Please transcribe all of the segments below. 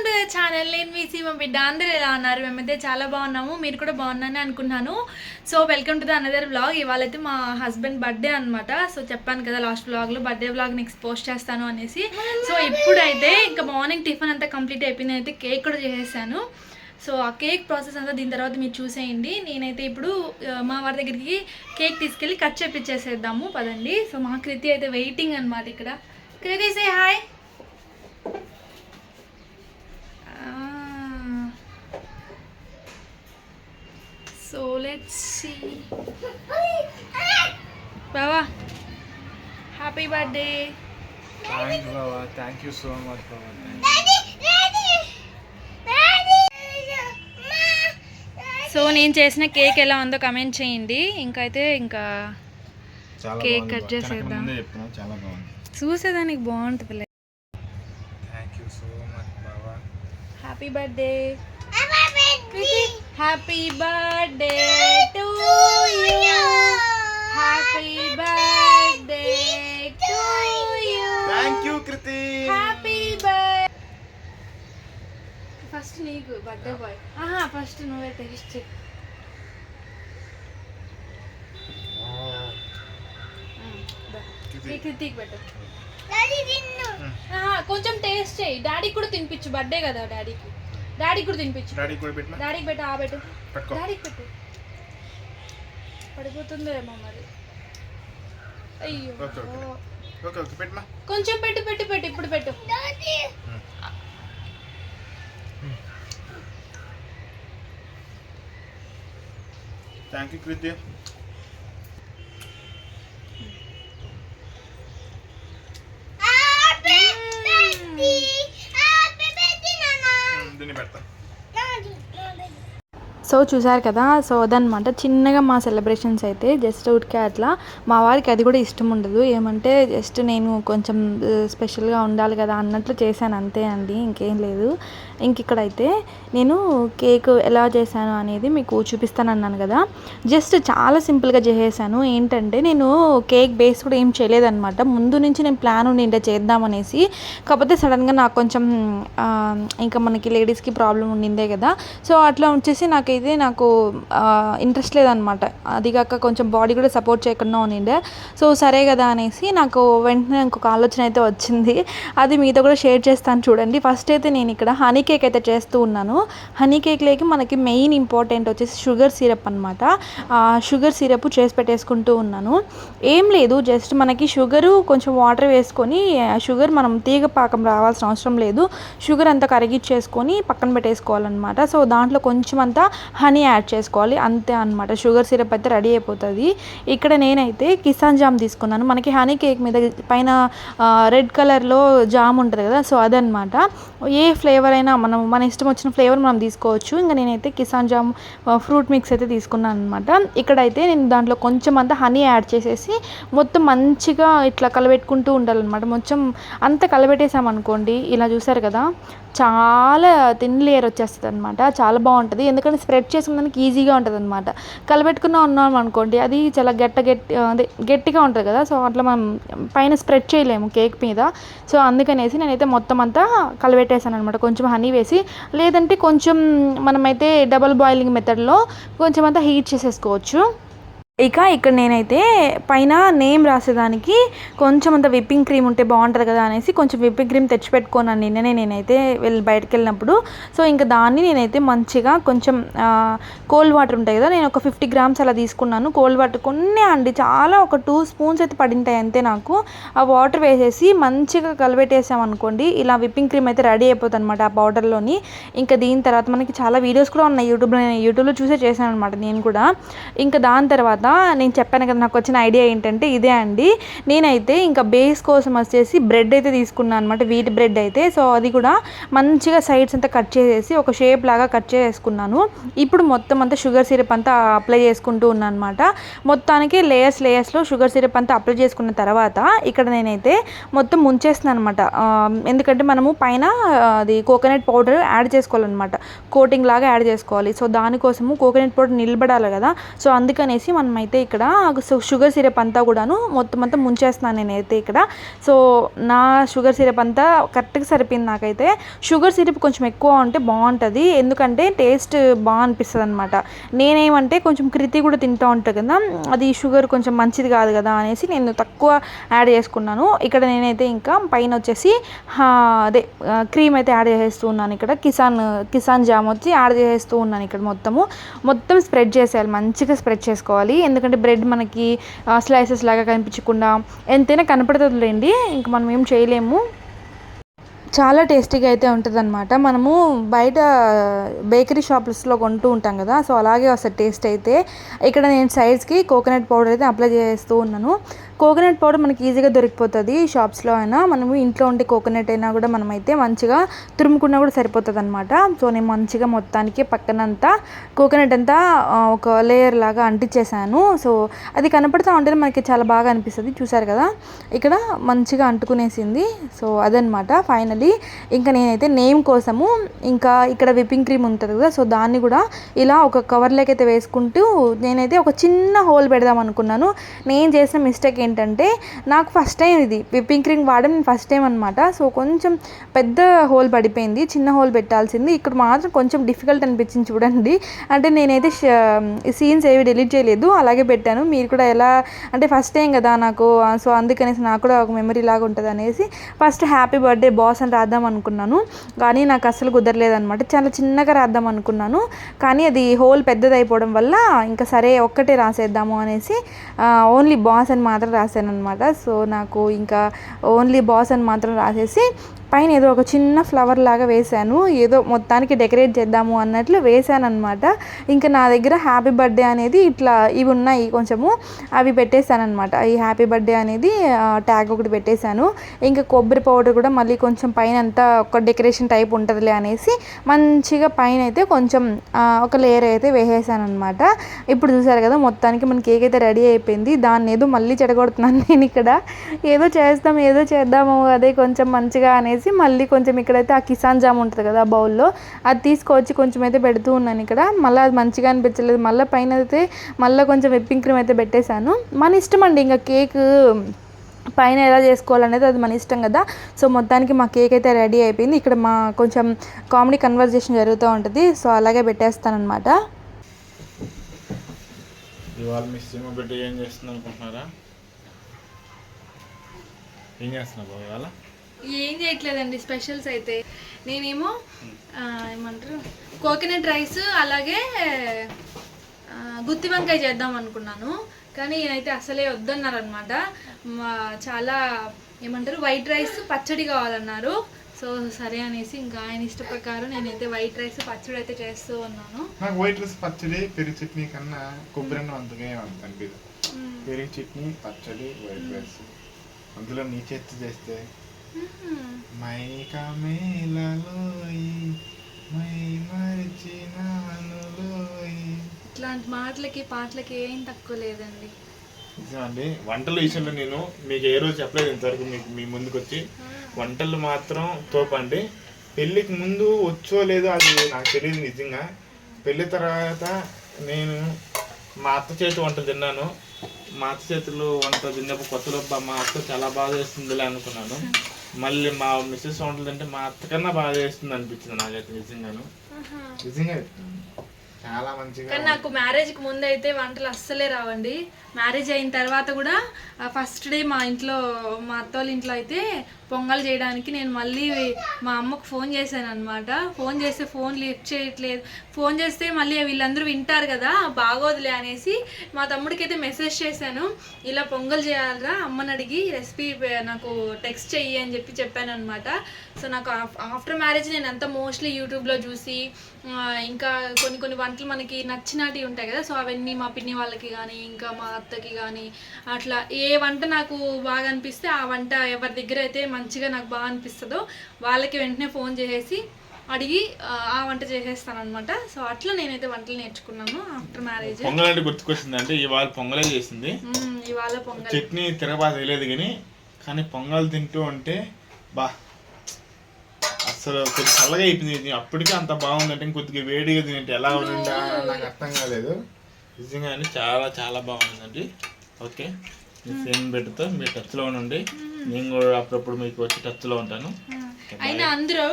Welcome to the channel. నేను మీ సీమ బిడ్డ. అందరూ ఎలా ఉన్నారు? మేమైతే చాలా బాగున్నాము. మీరు కూడా బాగున్నాను అనుకున్నాను. So welcome to the another vlog ఇవాళ అయితే మా హస్బెండ్ బర్త్డే అనమాట సో చెప్పాను కదా లాస్ట్ వ్లాగ్లో బర్త్డే వ్లాగ్ నెక్స్ట్ పోస్ట్ చేస్తాను అనేసి. సో ఇప్పుడైతే ఇంకా మార్నింగ్ టిఫిన్ అంతా కంప్లీట్ అయిపోయింది. అయితే కేక్ కూడా చేసేసాను. సో ఆ కేక్ ప్రాసెస్ అంతా దీని తర్వాత మీరు చూసేయండి. నేనైతే ఇప్పుడు మా వారి దగ్గరికి కేక్ తీసుకెళ్ళి కట్ చేపించేసేద్దాము పదండి. సో మా కృతి అయితే వెయిటింగ్ అనమాట ఇక్కడ. Kriti say hi so let's see బావా హ్యాపీ బర్త్డే థ్యాంక్ బాబా థ్యాంక్ యూ సో మచ్ బాబా సో నేను చేసిన కేక్ ఎలా ఉందో కమెంట్ చేయండి. ఇంకా అయితే ఇంకా కేక్ కట్. చేసేద్దాం. చూసేదానికి బాగుంటుంది happy birthday happy birthday to you happy birthday to you thank you Kriti happy birth first నీకు బర్త్డే బాయ్ ఆహా ఫస్ట్ నువ్వే టేస్ట్ చెక్ కృతి కృతికి పెట్టు. ఆహా, కొంచెం టేస్ట్ చేయి డాడీకి కూడా తినిపించు బర్త్డే కదా డాడీకి డాడీకి కూడా తినిపించు. డాడీ కూడా పెట్టినా? డాడీకి పెట్టు ఆ పెట్టు. పట్టుకో. డాడీకి పెట్టు. పడిపోతుందేమో మరి. అయ్యో. Okay, okay. ఓకే పెట్టమా కొంచెం పెట్టు పెట్టు పెట్టు ఇప్పుడు పెట్టు. థ్యాంక్ యూ కృతి ఉమ్, దీన్ని పెడతా సో చూసారు కదా సో అదనమాట చిన్నగా మా సెలబ్రేషన్స్ అయితే జస్ట్ ఉడికే అట్లా. మా వారికి అది కూడా ఇష్టం ఉండదు. ఏమంటే జస్ట్ నేను కొంచెం uh, స్పెషల్గా ఉండాలి కదా అన్నట్లు చేశాను అంతే అండి ఇంకేం లేదు. ఇంక ఇక్కడైతే నేను కేక్ ఎలా చేశాను అనేది మీకు చూపిస్తాను అన్నాను కదా. జస్ట్ చాలా సింపుల్గా చేసేసాను. ఏంటంటే నేను కేక్ బేస్ కూడా ఏం చేయలేదన్నమాట. ముందు నుంచి నేను ప్లాన్ ఉండిండే చేద్దామనేసి కాకపోతే సడన్గా నాకు కొంచెం ఇంకా మనకి లేడీస్కి ప్రాబ్లం ఉండిందే కదా. సో అట్లా వచ్చేసి నాకైతే నాకు ఇంట్రెస్ట్ లేదనమాట అది కాక కొంచెం బాడీ కూడా సపోర్ట్ చేయకుండా ఉండిండే. సో సరే కదా అనేసి నాకు వెంటనే ఇంకొక ఆలోచన అయితే వచ్చింది. అది మీతో కూడా షేర్ చేస్తాను చూడండి. ఫస్ట్ అయితే నేను ఇక్కడ హనీ కేక్ అయితే చేస్తూ ఉన్నాను. హనీ కేక్లోకి మనకి మెయిన్ ఇంపార్టెంట్ వచ్చేసి షుగర్ సిరప్ అనమాట షుగర్ సిరప్ చేసి పెట్టేసుకుంటూ ఉన్నాను. ఏం లేదు జస్ట్ మనకి షుగరు కొంచెం వాటర్ వేసుకొని షుగర్ మనం తీగ పాకం రావాల్సిన అవసరం లేదు. షుగర్ అంతా కరిగిచ్చేసుకొని పక్కన పెట్టేసుకోవాలన్నమాట. సో దాంట్లో కొంచెం అంతా హనీ యాడ్ చేసుకోవాలి. అంతే అనమాట షుగర్ సిరప్ అయితే రెడీ అయిపోతుంది. ఇక్కడ నేనైతే కిసాన్ జామ్ తీసుకున్నాను. మనకి హనీ కేక్ మీద పైన రెడ్ కలర్లో జామ్ ఉంటుంది కదా సో అదనమాట ఏ ఫ్లేవర్ అయినా మనం మన ఇష్టం వచ్చిన ఫ్లేవర్ మనం తీసుకోవచ్చు. ఇంకా నేనైతే కిసాన్ జామ్ ఫ్రూట్ మిక్స్ అయితే తీసుకున్నాను అనమాట ఇక్కడైతే నేను దాంట్లో కొంచెం అంతా హనీ యాడ్ చేసేసి మొత్తం మంచిగా ఇట్లా కలబెట్టుకుంటూ ఉండాలన్నమాట. మొత్తం అంత కలబెట్టేసామనుకోండి ఇలా చూసారు కదా చాలా థిన్ లేయర్ వచ్చేస్తుంది అనమాట చాలా బాగుంటుంది. ఎందుకంటే స్ప్రెడ్ చేసుకున్నానికి ఈజీగా ఉంటుంది అనమాట కలబెట్టుకున్న ఉన్నాం అనుకోండి అది చాలా గట్ట గట్టి అదే గట్టిగా ఉంటుంది కదా. సో అట్లా మనం పైన స్ప్రెడ్ చేయలేము కేక్ మీద. సో అందుకనేసి నేనైతే మొత్తం అంతా కలబెట్టేసాను అనమాట కొంచెం హనీ వేసి లేదంటే కొంచెం మనమైతే డబల్ బాయిలింగ్ మెథడ్లో కొంచెం అంతా హీట్ చేసేసుకోవచ్చు. ఇక ఇక్కడ నేనైతే పైన నేమ్ రాసేదానికి కొంచెం అంత విప్పింగ్ క్రీమ్ ఉంటే బాగుంటుంది కదా అనేసి కొంచెం విప్పింగ్ క్రీమ్ తెచ్చిపెట్టుకున్నాను నిన్ననే నేనైతే వెళ్ళి బయటకు వెళ్ళినప్పుడు. సో ఇంకా దాన్ని నేనైతే మంచిగా కొంచెం కోల్డ్ వాటర్ ఉంటాయి కదా నేను ఒక ఫిఫ్టీ గ్రామ్స్ అలా తీసుకున్నాను. కోల్డ్ వాటర్ కొన్ని అండి చాలా ఒక టూ స్పూన్స్ అయితే పడింటాయి అంతే నాకు. ఆ వాటర్ వేసేసి మంచిగా కలిపెట్టేసాం అనుకోండి ఇలా విప్పింగ్ క్రీమ్ అయితే రెడీ అయిపోతుంది అనమాట ఆ పౌడర్లోని. ఇంకా దీని తర్వాత మనకి చాలా వీడియోస్ కూడా ఉన్నాయి యూట్యూబ్లో నేను యూట్యూబ్లో చూసే చేశాను అనమాట నేను కూడా. ఇంకా దాని తర్వాత నేను చెప్పాను కదా నాకు వచ్చిన ఐడియా ఏంటంటే ఇదే అండి. నేనైతే ఇంకా బేస్ కోసం వచ్చేసి బ్రెడ్ అయితే తీసుకున్నాను అనమాట వీట్ బ్రెడ్ అయితే. సో అది కూడా మంచిగా సైడ్స్ అంతా కట్ చేసేసి ఒక షేప్ లాగా కట్ చేసుకున్నాను ఇప్పుడు మొత్తం అంతా షుగర్ సిరప్ అంతా అప్లై చేసుకుంటూ ఉన్నాను అనమాట మొత్తానికి లేయర్స్ లేయర్స్లో షుగర్ సిరప్ అంతా అప్లై చేసుకున్న తర్వాత ఇక్కడ నేనైతే మొత్తం ముంచేస్తున్నాను అనమాట ఎందుకంటే మనము పైన అది కోకోనట్ పౌడర్ యాడ్ చేసుకోవాలన్నమాట. కోటింగ్ లాగా యాడ్ చేసుకోవాలి. సో దానికోసము కోకోనట్ పౌడర్ నిలబడాలి కదా. సో అందుకనేసి మనం అయితే ఇక్కడ షుగర్ సిరప్ అంతా కూడాను మొత్తం అంతా ముంచేస్తున్నాను నేనైతే ఇక్కడ. సో నా షుగర్ సిరప్ అంతా కరెక్ట్గా సరిపోయింది నాకైతే. షుగర్ సిరప్ కొంచెం ఎక్కువ ఉంటే బాగుంటుంది. ఎందుకంటే టేస్ట్ బాగా అనిపిస్తుంది అనమాట నేనేమంటే కొంచెం క్రితి కూడా తింటూ ఉంటాను కదా అది షుగర్ కొంచెం మంచిది కాదు కదా అనేసి నేను తక్కువ యాడ్ చేసుకున్నాను. ఇక్కడ నేనైతే ఇంకా పైన వచ్చేసి అదే క్రీమ్ అయితే యాడ్ చేసేస్తూ ఉన్నాను ఇక్కడ. కిసాన్ కిసాన్ జామ్ వచ్చి యాడ్ చేసేస్తూ ఉన్నాను ఇక్కడ మొత్తము. మొత్తం స్ప్రెడ్ చేసేయాలి మంచిగా స్ప్రెడ్ చేసుకోవాలి. ఎందుకంటే బ్రెడ్ మనకి స్లైసెస్ లాగా కనిపించకుండా ఎంతైనా కనపడుతుందిలేండి. ఇంక మనం ఏం చేయలేము. చాలా టేస్టీగా అయితే ఉంటుందన్నమాట. మనము బయట బేకరీ షాప్స్లో కొంటూ ఉంటాం కదా సో అలాగే వస్తుంది టేస్ట్ అయితే. ఇక్కడ నేను సైడ్స్కి కోకోనట్ పౌడర్ అయితే అప్లై చేస్తూ ఉన్నాను. కోకోనట్ పౌడర్ మనకి ఈజీగా దొరికిపోతుంది. షాప్స్లో అయినా మనము ఇంట్లో ఉండే కోకోనట్ అయినా కూడా మనమైతే మంచిగా తురుముకున్నా కూడా సరిపోతుంది అనమాట సో నేను మంచిగా మొత్తానికి పక్కనంతా కోకోనట్ అంతా ఒక లేయర్ లాగా అంటించేసాను సో అది కనపడుతూ ఉంటే మనకి చాలా బాగా అనిపిస్తుంది. చూసారు కదా? ఇక్కడ మంచిగా అంటుకునేసింది. సో అదనమాట ఫైనలీ ఇంకా నేనైతే నేమ్ కోసము ఇంకా ఇక్కడ విప్పింగ్ క్రీమ్ ఉంటుంది కదా? సో దాన్ని కూడా ఇలా ఒక కవర్లోకి అయితే వేసుకుంటూ నేనైతే ఒక చిన్న హోల్ పెడదాం అనుకున్నాను నేను చేసిన మిస్టేక్ ఏంటి ఏంటంటే నాకు ఫస్ట్ టైం ఇది. విప్పింగ్ క్రీమ్ వాడడం ఫస్ట్ టైం అనమాట సో కొంచెం పెద్ద హోల్ పడిపోయింది. చిన్న హోల్ పెట్టాల్సింది. ఇక్కడ మాత్రం కొంచెం డిఫికల్ట్ అనిపించింది చూడండి. అంటే నేనైతే సీన్స్ ఏవి డిలీట్ చేయలేదు. అలాగే పెట్టాను. మీరు కూడా ఎలా అంటే ఫస్ట్ టైం కదా నాకు. సో అందుకనేసి నాకు కూడా ఒక మెమరీ లాగా ఉంటుంది అనేసి ఫస్ట్ హ్యాపీ బర్త్డే బాస్ అని రాద్దాం అనుకున్నాను. కానీ నాకు అస్సలు కుదరలేదనమాట చాలా చిన్నగా రాద్దాం అనుకున్నాను. కానీ అది హోల్ పెద్దది అయిపోవడం వల్ల ఇంకా సరే ఒక్కటే రాసేద్దాము అనేసి ఓన్లీ బాస్ అని మాత్రం రాశాను అనమాట సో నాకు ఇంకా ఓన్లీ బాస్ అని మాత్రం రాసేసి పైన ఏదో ఒక చిన్న ఫ్లవర్ లాగా వేశాను. ఏదో మొత్తానికి డెకరేట్ చేద్దాము అన్నట్లు వేశాను అనమాట ఇంకా నా దగ్గర హ్యాపీ బర్త్డే అనేది ఇట్లా ఇవి ఉన్నాయి కొంచెము. అవి పెట్టేశాను అనమాట ఈ హ్యాపీ బర్త్డే అనేది ట్యాగ్ ఒకటి పెట్టేశాను. ఇంకా కొబ్బరి పౌడర్ కూడా మళ్ళీ కొంచెం పైన అంతా ఒక డెకరేషన్ టైప్ ఉంటుందిలే అనేసి మంచిగా పైన అయితే కొంచెం ఒక లేయర్ అయితే వేసేసాను అనమాట ఇప్పుడు చూసారు కదా మొత్తానికి మన కేక్ అయితే రెడీ అయిపోయింది. దాన్ని ఏదో మళ్ళీ చెడగొడుతున్నాను నేను ఇక్కడ. ఏదో చేస్తాం ఏదో చేద్దాము అదే కొంచెం మంచిగా అనేసి మళ్ళీ కొంచెం ఇక్కడైతే ఆ కిసాన్ జామ్ ఉంటుంది కదా బౌల్లో అది తీసుకొచ్చి కొంచెం అయితే పెడుతూ ఉన్నాను ఇక్కడ. మళ్ళీ అది మంచిగా అనిపించలేదు. మళ్ళీ పైన అయితే మళ్ళీ కొంచెం విప్పింగ్ క్రీమ్ అయితే పెట్టేశాను. మన ఇష్టం అండి ఇంకా కేక్ పైన ఎలా చేసుకోవాలనేది అది మన ఇష్టం కదా. సో మొత్తానికి మా కేక్ అయితే రెడీ అయిపోయింది. ఇక్కడ మా కొంచెం కామెడీ కన్వర్జేషన్ జరుగుతూ ఉంటుంది. సో అలాగే పెట్టేస్తానమాట ఇవాళ మీ సినిమా పెట్టి ఏం చేస్తుంది అనుకుంటున్నారా ఏం చేస్తున్నావు ఇవాళ? ఏం చేయట్లేదండి స్పెషల్స్ అయితే. నేనేమో ఏమంటారు కోకోనట్ రైస్ అలాగే గుత్తి వంకాయ చేద్దాం అనుకున్నాను. కానీ నేనైతే అసలే వద్దన్నారనమాట. చాలా ఏమంటారు వైట్ రైస్ పచ్చడి కావాలన్నారు. సో సరే అనేసి ఇంకా ఆయన ఇష్ట ప్రకారం నేనైతే వైట్ రైస్ పచ్చడి అయితే చేస్తూ ఉన్నాను. నాకు వైట్ రైస్ పచ్చడి పెరుగు చట్నీ కన్నా కొబ్బరి అన్నం అంతగా పెరుగు చట్నీ పచ్చడి వైట్ రైస్ అందులో నీ చేతి చేస్తే మైకా మేలలోయి మై మరిచినానులోయి ఇట్లాంటి మాటలకి పాటలకి ఏం తక్కువ లేదండి. నిజమండి. వంటల విషయంలో నేను మీకు ఏ రోజు చెప్పలేదు ఇంతవరకు మీకు మీ ముందుకు వచ్చి వంటలు మాత్రం తోపండి. పెళ్ళికి ముందు వచ్చో లేదో అది నాకు తెలియదు నిజంగా. పెళ్ళి తర్వాత నేను మా అత్త చేతి వంట తిన్నాను. మా అత్త చేతిలో వంట తిన్నప్పుడు కొత్తలో "అబ్బా, మా అత్త చాలా బాగా చేస్తుందిలే అనుకున్నాను. మళ్ళీ మా మిస్సెస్ వంటలు తింటే మా అత్త కన్నా బాగా చేస్తుంది అనిపించింది నాకైతే నిజంగాను. నిజంగా చాలా మంచిగా కానీ నాకు మ్యారేజ్కి ముందు అయితే వంటలు అస్సలే రావండి. మ్యారేజ్ అయిన తర్వాత కూడా ఫస్ట్ డే మా ఇంట్లో మా అత్తోళ్ళ ఇంట్లో అయితే పొంగల్ చేయడానికి నేను మళ్ళీ మా అమ్మకు ఫోన్ చేశాను అనమాట ఫోన్ చేస్తే ఫోన్ లిఫ్ట్ చేయట్లేదు. ఫోన్ చేస్తే మళ్ళీ వీళ్ళందరూ వింటారు కదా బాగోదులే అనేసి మా తమ్ముడికి అయితే మెసేజ్ చేశాను. ఇలా పొంగల్ చేయాలరా అమ్మని అడిగి రెసిపీ నాకు టెక్స్ట్ చెయ్యి అని చెప్పి చెప్పాను అనమాట సో నాకు ఆఫ్టర్ మ్యారేజ్ నేను అంతా మోస్ట్లీ యూట్యూబ్లో చూసి ఇంకా కొన్ని కొన్ని వంటలు మనకి నచ్చినటివి ఉంటాయి కదా. సో అవన్నీ మా పిన్ని వాళ్ళకి కానీ ఇంకా మా అత్తకి కానీ అట్లా ఏ వంట నాకు బాగా అనిపిస్తే ఆ వంట ఎవరి దగ్గర అయితే మంచిగా నాకు బాగా అనిపిస్తుందో వాళ్ళకి వెంటనే ఫోన్ చేసేసి అడిగి ఆ, వంట చేసేస్తాను అనమాట సో అట్లా నేనైతే వంటలు నేర్చుకున్నాను ఆఫ్టర్ మ్యారేజ్. పొంగల్ అంటే గుర్తుకొచ్చింది అంటే ఇవాళ పొంగలే చేసింది. ఇవాళ పొంగల్. చట్నీ తిరగబాత తెలియదు కానీ కానీ పొంగల్ తింటూ ఉంటే బా అసలు కొద్ది చల్లగా అయిపోయింది. అప్పటికే అంత బాగుందంటే ఇంకొద్దిగా వేడిగా తింటే ఎలా ఉందా నాకు అర్థం కాలేదు. నిజంగానే చాలా చాలా బాగుందండి. ఓకే. మీ బిడ్డతో మీరు టచ్లో ఉండండి. నేను కూడా అప్పుడప్పుడు మీకు వచ్చి టచ్లో ఉంటాను. అయినా అందరూ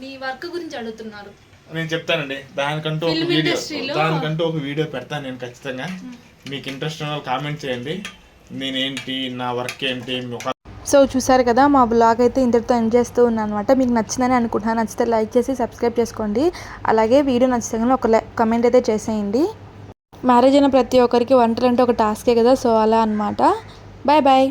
నీ వర్క్ గురించి అడుగుతున్నారు. నేను చెప్తానండి. దానికంటూ ఒక వీడియో దానికంటూ ఒక వీడియో పెడతాను నేను ఖచ్చితంగా. మీకు ఇంట్రెస్ట్ ఉన్న కామెంట్ చేయండి. నేనేంటి నా వర్క్ ఏంటి సో చూసారు కదా మా బ్లాగ్ అయితే ఇంతటితో ఎండ్ చేస్తూ ఉన్నాను అనమాట మీకు నచ్చిందని అనుకుంటున్నాను నచ్చితే లైక్ చేసి సబ్స్క్రైబ్ చేసుకోండి. అలాగే వీడియో నచ్చితే ఒక కమెంట్ అయితే చేసేయండి. మ్యారేజ్ అయిన ప్రతి ఒక్కరికి వంటలు అంటే ఒక టాస్కే కదా సో అలా అనమాట బాయ్ బాయ్